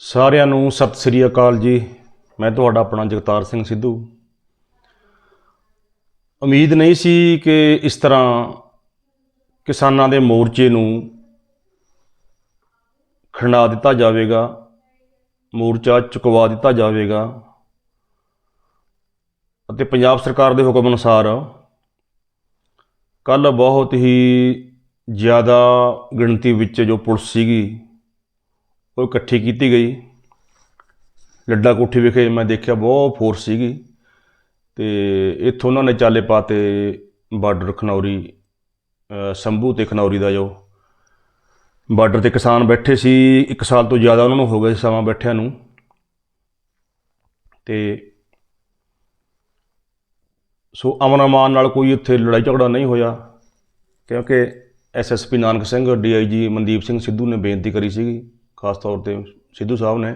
ਸਾਰਿਆਂ ਨੂੰ ਸਤਿ ਸ੍ਰੀ ਅਕਾਲ ਜੀ। ਮੈਂ ਤੁਹਾਡਾ ਆਪਣਾ ਜਗਤਾਰ ਸਿੰਘ ਸਿੱਧੂ। ਉਮੀਦ ਨਹੀਂ ਸੀ ਕਿ ਇਸ ਤਰ੍ਹਾਂ ਕਿਸਾਨਾਂ ਦੇ ਮੋਰਚੇ ਨੂੰ ਖੰਡਾ ਦਿੱਤਾ ਜਾਵੇਗਾ, ਮੋਰਚਾ ਚੁਕਵਾ ਦਿੱਤਾ ਜਾਵੇਗਾ ਅਤੇ ਪੰਜਾਬ ਸਰਕਾਰ ਦੇ ਹੁਕਮ ਅਨੁਸਾਰ ਕੱਲ ਬਹੁਤ ਹੀ ਜ਼ਿਆਦਾ ਗਿਣਤੀ ਵਿੱਚ ਜੋ ਪੁਲਿਸ ਸੀਗੀ ਉਹ ਇਕੱਠੀ ਕੀਤੀ ਗਈ। ਲੱਡਾ ਕੋਠੀ ਵਿਖੇ ਮੈਂ ਦੇਖਿਆ ਬਹੁਤ ਫੋਰਸ ਸੀਗੀ ਤੇ ਇੱਥੋਂ ਉਹਨਾਂ ਨੇ ਚਾਲੇ ਪਾਤੇ ਬਾਰਡਰ ਖਨੌਰੀ ਸੰਭੂ ਤੇ ਖਨੌਰੀ ਦਾ ਜੋ। ਬਾਰਡਰ ਤੇ ਕਿਸਾਨ ਬੈਠੇ ਸੀ, ਇੱਕ ਸਾਲ ਤੋਂ ਜ਼ਿਆਦਾ ਉਹਨਾਂ ਨੂੰ ਹੋ ਗਿਆ ਸਮਾਂ ਬੈਠਿਆਂ ਨੂੰ। ਤੇ ਸੋ ਅਮਨ ਅਮਾਨ ਨਾਲ ਕੋਈ ਇੱਥੇ ਲੜਾਈ ਝਗੜਾ ਨਹੀਂ ਹੋਇਆ, ਕਿਉਂਕਿ ਐਸਐਸਪੀ ਨਾਨਕ ਸਿੰਘ ਡੀਆਈਜੀ ਮਨਦੀਪ ਸਿੰਘ ਸਿੱਧੂ ਨੇ ਬੇਨਤੀ ਕਰੀ ਸੀਗੀ। ਖਾਸ ਤੌਰ ਤੇ ਸਿੱਧੂ ਸਾਹਿਬ ਨੇ,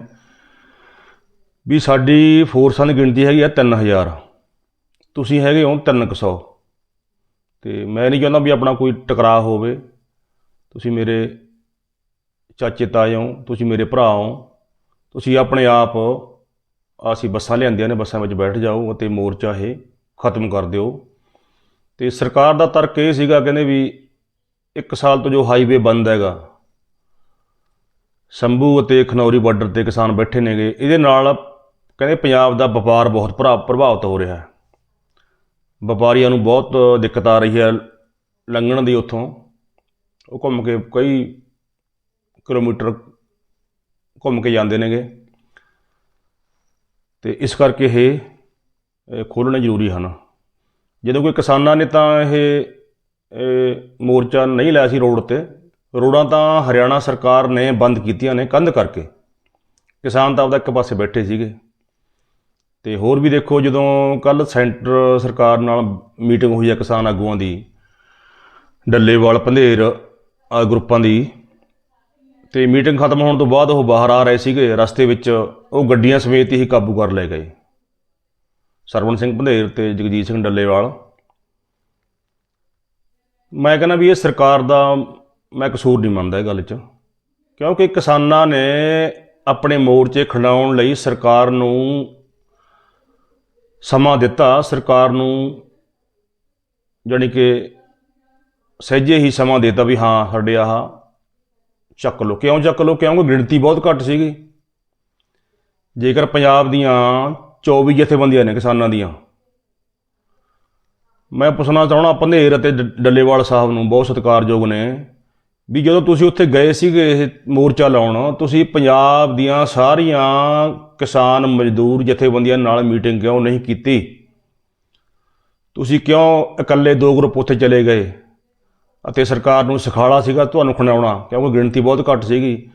ਵੀ ਸਾਡੀ ਫੋਰਸਾਂ ਦੀ ਗਿਣਤੀ ਹੈਗੀ ਆ 3000 ਤੁਸੀਂ ਹੈਗੇ ਹੋ 300 ਤੇ ਮੈਂ ਨਹੀਂ ਚਾਹੁੰਦਾ ਵੀ ਆਪਣਾ ਕੋਈ ਟਕਰਾਅ ਹੋਵੇ। ਤੁਸੀਂ ਮੇਰੇ ਚਾਚੇ ਤਾਏ ਹੋ, ਤੁਸੀਂ ਮੇਰੇ ਭਰਾ ਹੋ, ਤੁਸੀਂ ਆਪਣੇ ਆਪ ਅਸੀਂ ਬੱਸਾਂ ਲਿਆਂਦੀਆਂ ਨੇ, ਬੱਸਾਂ ਵਿੱਚ ਬੈਠ ਜਾਓ ਅਤੇ ਮੋਰਚਾ ਇਹ ਖਤਮ ਕਰ ਦਿਓ। ਤੇ ਸਰਕਾਰ ਦਾ ਤਰਕ ਇਹ ਸੀਗਾ, ਕਹਿੰਦੇ ਵੀ ਇੱਕ ਸਾਲ ਤੋਂ ਜੋ ਹਾਈਵੇ ਬੰਦ ਹੈਗਾ ਸੰਭੂ ਅਤੇ ਖਨੌਰੀ ਬਾਰਡਰ ਤੇ ਕਿਸਾਨ ਬੈਠੇ ਨੇਗੇ। ਇਹਦੇ ਨਾਲ ਕਹਿੰਦੇ ਪੰਜਾਬ ਦਾ ਵਪਾਰ ਬਹੁਤ ਪ੍ਰਭਾ- ਪ੍ਰਭਾਵਿਤ ਹੋ ਰਿਹਾ ਹੈ। ਵਪਾਰੀਆਂ ਨੂੰ ਬਹੁਤ ਦਿੱਕਤ ਆ ਰਹੀ ਹੈ ਲੰਘਣ ਦੀ ਉੱਥੋਂ। ਉਹ ਘੁੰਮ ਕੇ ਕਈ ਕਿਲੋਮੀਟਰ ਘੁੰਮ ਕੇ ਜਾਂਦੇ ਨੇਗੇ। ਤੇ ਇਸ ਕਰਕੇ ਇਹ ਖੋਲਣੇ ਜ਼ਰੂਰੀ ਹਨ। ਜਦੋਂ ਕੋਈ ਕਿਸਾਨਾਂ ਨੇ ਤਾਂ ਇਹ ਇਹ ਮੋਰਚਾ ਨਹੀਂ ਲਾਇਆ ਸੀ ਰੋਡ ਤੇ ਰੋਡਾਂ ਤਾਂ ਹਰਿਆਣਾ ਸਰਕਾਰ ਨੇ ਬੰਦ ਕੀਤੀਆਂ ਨੇ ਕੰਧ ਕਰਕੇ। ਕਿਸਾਨ ਤਾਂ ਆਪਦਾ ਇੱਕ ਪਾਸੇ ਬੈਠੇ ਸੀਗੇ। ਤੇ ਹੋਰ ਵੀ ਦੇਖੋ, ਜਦੋਂ ਕੱਲ ਸੈਂਟਰ ਸਰਕਾਰ ਨਾਲ ਮੀਟਿੰਗ ਹੋਈ ਹੈ ਕਿਸਾਨ ਆਗੂਆਂ ਦੀ, ਡੱਲੇਵਾਲ, ਪੰਧੇਰ, ਆ ਗਰੁੱਪਾਂ ਦੀ, ਤੇ ਮੀਟਿੰਗ ਖਤਮ ਹੋਣ ਤੋਂ ਬਾਅਦ ਉਹ ਬਾਹਰ ਆ ਰਹੇ ਸੀਗੇ। ਰਸਤੇ ਵਿੱਚ ਉਹ ਗੱਡੀਆਂ ਸਮੇਤ ਹੀ ਕਾਬੂ ਕਰ ਲਏ ਗਏ। ਸਰਵਣ ਸਿੰਘ ਪੰਧੇਰ ਤੇ ਜਗਜੀਤ ਸਿੰਘ ਡੱਲੇਵਾਲ। ਮੈਂ ਕਹਿੰਦਾ ਵੀ ਇਹ ਸਰਕਾਰ ਦਾ ਮੈਂ ਕਸੂਰ ਨਹੀਂ ਮੰਨਦਾ ਇਹ ਗੱਲ 'ਚ। ਕਿਉਂਕਿ ਕਿਸਾਨਾਂ ਨੇ ਆਪਣੇ ਮੋਰਚੇ ਖਿੰਡਾਉਣ ਲਈ ਸਰਕਾਰ ਨੂੰ ਸਮਾਂ ਦਿੱਤਾ। ਸਰਕਾਰ ਨੂੰ ਜਾਣੀ ਕਿ ਸਹਿਜੇ ਹੀ ਸਮਾਂ ਦਿੱਤਾ ਵੀ ਹਾਂ, ਸਾਡੇ ਆਹ ਚੱਕ ਲਓ। ਕਿਉਂ ਚੱਕ ਲਓ? ਕਿਉਂਕਿ ਗਿਣਤੀ ਬਹੁਤ ਘੱਟ ਸੀਗੀ। ਜੇਕਰ ਪੰਜਾਬ ਦੀਆਂ 24 ਜਥੇਬੰਦੀਆਂ ਨੇ ਕਿਸਾਨਾਂ ਦੀਆਂ। ਮੈਂ ਪੁੱਛਣਾ ਚਾਹਣਾ ਪੰਧੇਰ ਅਤੇ ਡ- ਡੱਲੇਵਾਲ ਸਾਹਿਬ ਨੂੰ ਬਹੁਤ ਸਤਿਕਾਰਯੋਗ ਨੇ। ਵੀ ਜਦੋਂ ਤੁਸੀਂ ਉੱਥੇ ਗਏ ਸੀਗੇ ਇਹ ਮੋਰਚਾ ਲਾਉਣ, ਤੁਸੀਂ ਪੰਜਾਬ ਦੀਆਂ ਸਾਰੀਆਂ ਕਿਸਾਨ ਮਜ਼ਦੂਰ ਜਥੇਬੰਦੀਆਂ ਨਾਲ ਮੀਟਿੰਗ ਕਿਉਂ ਨਹੀਂ ਕੀਤੀ? ਤੁਸੀਂ ਕਿਉਂ ਇਕੱਲੇ ਦੋ ਗਰੁੱਪ ਉੱਥੇ ਚਲੇ ਗਏ? ਅਤੇ ਸਰਕਾਰ ਨੂੰ ਸਿਖਾਲਾ ਸੀਗਾ ਤੁਹਾਨੂੰ ਖਣਾਉਣਾ, ਕਿਉਂਕਿ ਗਿਣਤੀ ਬਹੁਤ ਘੱਟ ਸੀਗੀ।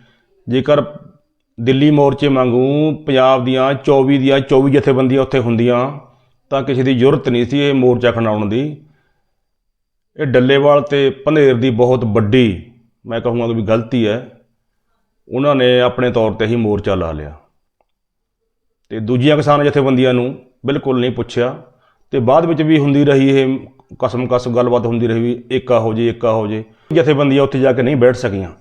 ਜੇਕਰ ਦਿੱਲੀ ਮੋਰਚੇ ਵਾਂਗੂ ਪੰਜਾਬ ਦੀਆਂ 24 ਦੀਆਂ 24 ਜਥੇਬੰਦੀਆਂ ਉੱਥੇ ਹੁੰਦੀਆਂ, ਤਾਂ ਕਿਸੇ ਦੀ ਜ਼ਰੂਰਤ ਨਹੀਂ ਸੀ ਇਹ ਮੋਰਚਾ ਖਣਾਉਣ ਦੀ। ਇਹ ਡੱਲੇਵਾਲ ਤੇ ਪੰਧੇਰ ਦੀ ਬਹੁਤ ਵੱਡੀ ਮੈਂ ਕਹੂੰਗਾ ਵੀ ਗਲਤੀ ਹੈ। ਉਹਨਾਂ ਨੇ ਆਪਣੇ ਤੌਰ ਤੇ ਹੀ ਮੋਰਚਾ ਲਾ ਲਿਆ। ਤੇ ਦੂਜੀਆਂ ਕਿਸਾਨ ਜਥੇਬੰਦੀਆਂ ਨੂੰ ਬਿਲਕੁਲ ਨਹੀਂ ਪੁੱਛਿਆ। ਤੇ ਬਾਅਦ ਵਿੱਚ ਵੀ ਹੁੰਦੀ ਰਹੀ ਇਹ ਕਸਮ ਕਸ ਗੱਲਬਾਤ ਹੁੰਦੀ ਰਹੀ ਵੀ ਏਕਾ ਹੋ ਜੇ ਏਕਾ ਹੋ ਜੇ। ਜਥੇਬੰਦੀਆਂ ਉੱਥੇ ਜਾ ਕੇ ਨਹੀਂ ਬੈਠ ਸਕੀਆਂ।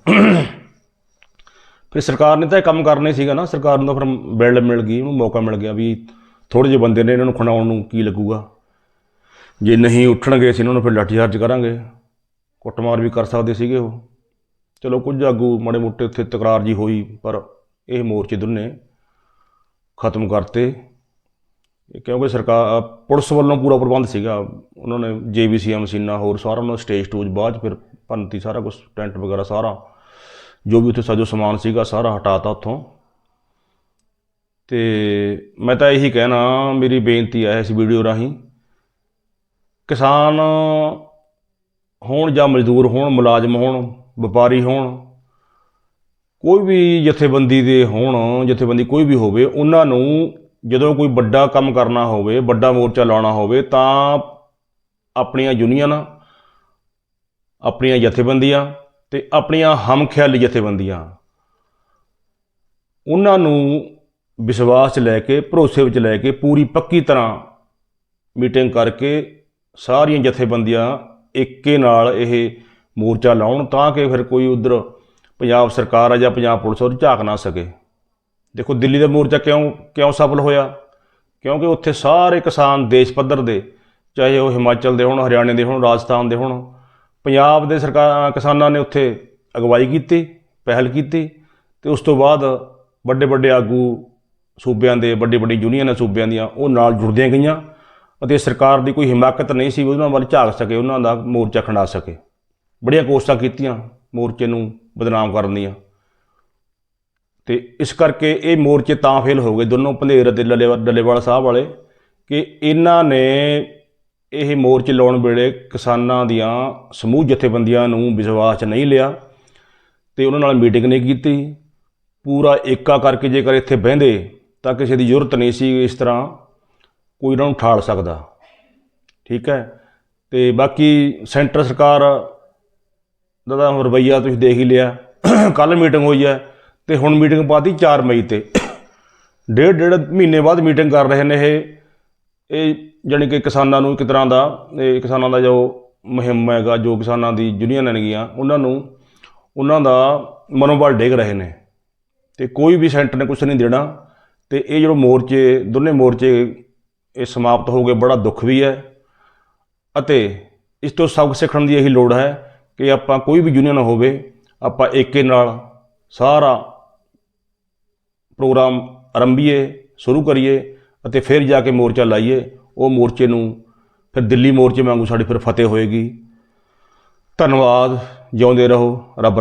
ਫਿਰ ਸਰਕਾਰ ਨੇ ਤਾਂ ਇਹ ਕੰਮ ਕਰਨਾ ਹੀ ਸੀਗਾ ਨਾ। ਸਰਕਾਰ ਨੂੰ ਤਾਂ ਫਿਰ ਬਿਲਡ ਮਿਲ ਗਈ, ਉਹਨੂੰ ਮੌਕਾ ਮਿਲ ਗਿਆ ਵੀ ਥੋੜੇ ਜਿਹੇ ਬੰਦੇ ਨੇ ਇਹਨਾਂ ਨੂੰ ਖਣਾਉਣ ਨੂੰ ਕੀ ਲੱਗੂਗਾ। ਜੇ ਨਹੀਂ ਉੱਠਣਗੇ ਅਸੀਂ ਇਹਨਾਂ ਨੂੰ ਫਿਰ ਲਾਠੀਚਾਰਜ ਕਰਾਂਗੇ। ਕੁੱਟਮਾਰ ਵੀ ਕਰ ਸਕਦੇ ਸੀਗੇ ਉਹ। ਚਲੋ ਕੁਝ ਆਗੂ ਮਾੜੇ ਮੋਟੇ ਉੱਥੇ ਤਕਰਾਰ ਜੀ ਹੋਈ, ਪਰ ਇਹ ਮੋਰਚੇ ਦੋਨੇ ਖਤਮ ਕਰਤੇ। ਕਿਉਂਕਿ ਸਰਕਾਰ ਪੁਲਿਸ ਵੱਲੋਂ ਪੂਰਾ ਪ੍ਰਬੰਧ ਸੀਗਾ। ਉਹਨਾਂ ਨੇ ਜੇਬੀਸੀ ਮਸ਼ੀਨਾਂ ਹੋਰ ਸਾਰਾ ਉਹਨਾਂ ਦਾ ਸਟੇਜ ਸਟੂਜ ਬਾਅਦ 'ਚ ਫਿਰ ਪੰਨਤੀ ਸਾਰਾ ਕੁਝ ਟੈਂਟ ਵਗੈਰਾ ਸਾਰਾ, ਜੋ ਵੀ ਉੱਥੇ ਸਾਜੋ ਸਮਾਨ ਸੀਗਾ, ਸਾਰਾ ਹਟਾਤਾ ਉੱਥੋਂ। ਤੇ ਮੈਂ ਤਾਂ ਇਹੀ ਕਹਿਣਾ, ਮੇਰੀ ਬੇਨਤੀ ਹੈ ਇਸ ਵੀਡੀਓ ਰਾਹੀਂ। ਕਿਸਾਨ ਹੋਣ ਜਾਂ ਮਜ਼ਦੂਰ ਹੋਣ, ਮੁਲਾਜ਼ਮ ਹੋਣ ਵਪਾਰੀ ਹੋਣ, ਕੋਈ ਵੀ ਜਥੇਬੰਦੀ ਦੇ ਹੋਣ, ਜਥੇਬੰਦੀ ਕੋਈ ਵੀ ਹੋਵੇ, ਉਹਨਾਂ ਨੂੰ ਜਦੋਂ ਕੋਈ ਵੱਡਾ ਕੰਮ ਕਰਨਾ ਹੋਵੇ, ਵੱਡਾ ਮੋਰਚਾ ਲਾਉਣਾ ਹੋਵੇ, ਤਾਂ ਆਪਣੀਆਂ ਯੂਨੀਅਨਾਂ, ਆਪਣੀਆਂ ਜਥੇਬੰਦੀਆਂ ਤੇ ਆਪਣੀਆਂ ਹਮਖਿਆਲੀ ਜਥੇਬੰਦੀਆਂ, ਉਹਨਾਂ ਨੂੰ ਵਿਸ਼ਵਾਸ 'ਚ ਲੈ ਕੇ, ਭਰੋਸੇ ਵਿੱਚ ਲੈ ਕੇ ਪੂਰੀ ਪੱਕੀ ਤਰ੍ਹਾਂ ਮੀਟਿੰਗ ਕਰਕੇ ਸਾਰੀਆਂ ਜਥੇਬੰਦੀਆਂ ਏਕੇ ਨਾਲ ਇਹ ਮੋਰਚਾ ਲਾਉਣ ਤਾਂ ਕਿ ਫਿਰ ਕੋਈ ਉਧਰ ਪੰਜਾਬ ਸਰਕਾਰ ਆ ਜਾਂ ਪੰਜਾਬ ਪੁਲਿਸ ਉਹ ਝਾਕ ਨਾ ਸਕੇ। ਦੇਖੋ ਦਿੱਲੀ ਦਾ ਮੋਰਚਾ ਕਿਉਂ ਕਿਉਂ ਸਫਲ ਹੋਇਆ? ਕਿਉਂਕਿ ਉੱਥੇ ਸਾਰੇ ਕਿਸਾਨ ਦੇਸ਼ ਪੱਧਰ ਦੇ, ਚਾਹੇ ਉਹ ਹਿਮਾਚਲ ਦੇ ਹੋਣ, ਹਰਿਆਣੇ ਦੇ ਹੋਣ, ਰਾਜਸਥਾਨ ਦੇ ਹੋਣ, ਪੰਜਾਬ ਦੇ ਸਰਕਾਰ, ਕਿਸਾਨਾਂ ਨੇ ਉੱਥੇ ਅਗਵਾਈ ਕੀਤੀ, ਪਹਿਲ ਕੀਤੀ ਤੇ ਉਸ ਤੋਂ ਬਾਅਦ ਵੱਡੇ ਵੱਡੇ ਆਗੂ ਸੂਬਿਆਂ ਦੇ ਵੱਡੀ ਵੱਡੀ ਯੂਨੀਅਨਾਂ ਸੂਬਿਆਂ ਦੀਆਂ ਉਹ ਨਾਲ ਜੁੜਦੀਆਂ ਗਈਆਂ ਅਤੇ ਸਰਕਾਰ ਦੀ ਕੋਈ ਹਿਮਾਕਤ ਨਹੀਂ ਸੀ ਵੀ ਉਹਨਾਂ ਵੱਲ ਝਾਕ ਸਕੇ, ਉਹਨਾਂ ਦਾ ਮੋਰਚਾ ਖੰਡਾ ਸਕੇ। ਬੜੀਆਂ ਕੋਸ਼ਿਸ਼ਾਂ ਕੀਤੀਆਂ ਮੋਰਚੇ ਨੂੰ ਬਦਨਾਮ ਕਰਨ ਦੀਆਂ। ਤੇ ਇਸ ਕਰਕੇ ਇਹ ਮੋਰਚੇ ਤਾਂ ਫੇਲ ਹੋ ਗਏ ਦੋਨੋਂ ਪੰਧੇਰ ਅਤੇ ਡੱਲੇਵਾਲ ਡੱਲੇਵਾਲ ਸਾਹਿਬ ਵਾਲੇ ਕਿ ਇਹਨਾਂ ਨੇ ਇਹ ਮੋਰਚੇ ਲਾਉਣ ਵੇਲੇ ਕਿਸਾਨਾਂ ਦੀਆਂ ਸਮੂਹ ਜਥੇਬੰਦੀਆਂ ਨੂੰ ਵਿਸ਼ਵਾਸ 'ਚ ਨਹੀਂ ਲਿਆ ਤੇ ਉਹਨਾਂ ਨਾਲ ਮੀਟਿੰਗ ਨਹੀਂ ਕੀਤੀ। ਪੂਰਾ ਏਕਾ ਕਰਕੇ ਜੇਕਰ ਇੱਥੇ ਬਹਿੰਦੇ ਤਾਂ ਕਿਸੇ ਦੀ ਜ਼ਰੂਰਤ ਨਹੀਂ ਸੀ ਇਸ ਤਰ੍ਹਾਂ ਕੋਈ ਉਹਨਾਂ ਨੂੰ ਠਾਲ ਸਕਦਾ। ਠੀਕ ਹੈ। ਤੇ ਬਾਕੀ ਸੈਂਟਰ ਸਰਕਾਰ ਦਾ ਤਾਂ ਰਵੱਈਆ ਤੁਸੀਂ ਦੇਖ ਹੀ ਲਿਆ। ਕੱਲ ਮੀਟਿੰਗ ਹੋਈ ਹੈ ਤੇ ਹੁਣ ਮੀਟਿੰਗ ਪਾਤੀ 4 ਮਈ ਤੇ। ਡੇਢ ਡੇਢ ਮਹੀਨੇ ਬਾਅਦ ਮੀਟਿੰਗ ਕਰ ਰਹੇ ਨੇ ਇਹ। ਇਹ ਜਾਣੀ ਕਿ ਕਿਸਾਨਾਂ ਨੂੰ ਇੱਕ ਤਰ੍ਹਾਂ ਦਾ, ਇਹ ਕਿਸਾਨਾਂ ਦਾ ਜੋ ਮੁਹਿੰਮ ਹੈਗਾ, ਜੋ ਕਿਸਾਨਾਂ ਦੀ ਯੂਨੀਅਨ ਨੇਗੀਆਂ ਉਹਨਾਂ ਨੂੰ ਉਹਨਾਂ ਦਾ ਮਨੋਬਲ ਡੇਗ ਰਹੇ ਨੇ। ਤੇ ਕੋਈ ਵੀ ਸੈਂਟਰ ਨੇ ਕੁਝ ਨਹੀਂ ਦੇਣਾ। ਤੇ ਇਹ ਜਿਹੜਾ ਮੋਰਚੇ, ਦੋਨੇ ਮੋਰਚੇ ਇਹ ਸਮਾਪਤ ਹੋ ਗਏ, ਬੜਾ ਦੁੱਖ ਵੀ ਹੈ। ਅਤੇ ਇਸ ਤੋਂ ਸਬਕ ਸਿੱਖਣ ਦੀ ਇਹੀ ਲੋੜ ਹੈ ਕਿ ਆਪਾਂ ਕੋਈ ਵੀ ਯੂਨੀਅਨ ਹੋਵੇ, ਆਪਾਂ ਏਕੇ ਨਾਲ ਸਾਰਾ ਪ੍ਰੋਗਰਾਮ ਆਰੰਭੀਏ, ਸ਼ੁਰੂ ਕਰੀਏ ਅਤੇ ਫਿਰ ਜਾ ਕੇ ਮੋਰਚਾ ਲਾਈਏ, ਉਹ ਮੋਰਚੇ ਨੂੰ ਫਿਰ ਦਿੱਲੀ ਮੋਰਚੇ ਵਾਂਗੂ ਸਾਡੀ ਫਿਰ ਫਤਿਹ ਹੋਏਗੀ। ਧੰਨਵਾਦ, ਜਿਉਂਦੇ ਰਹੋ, ਰੱਬ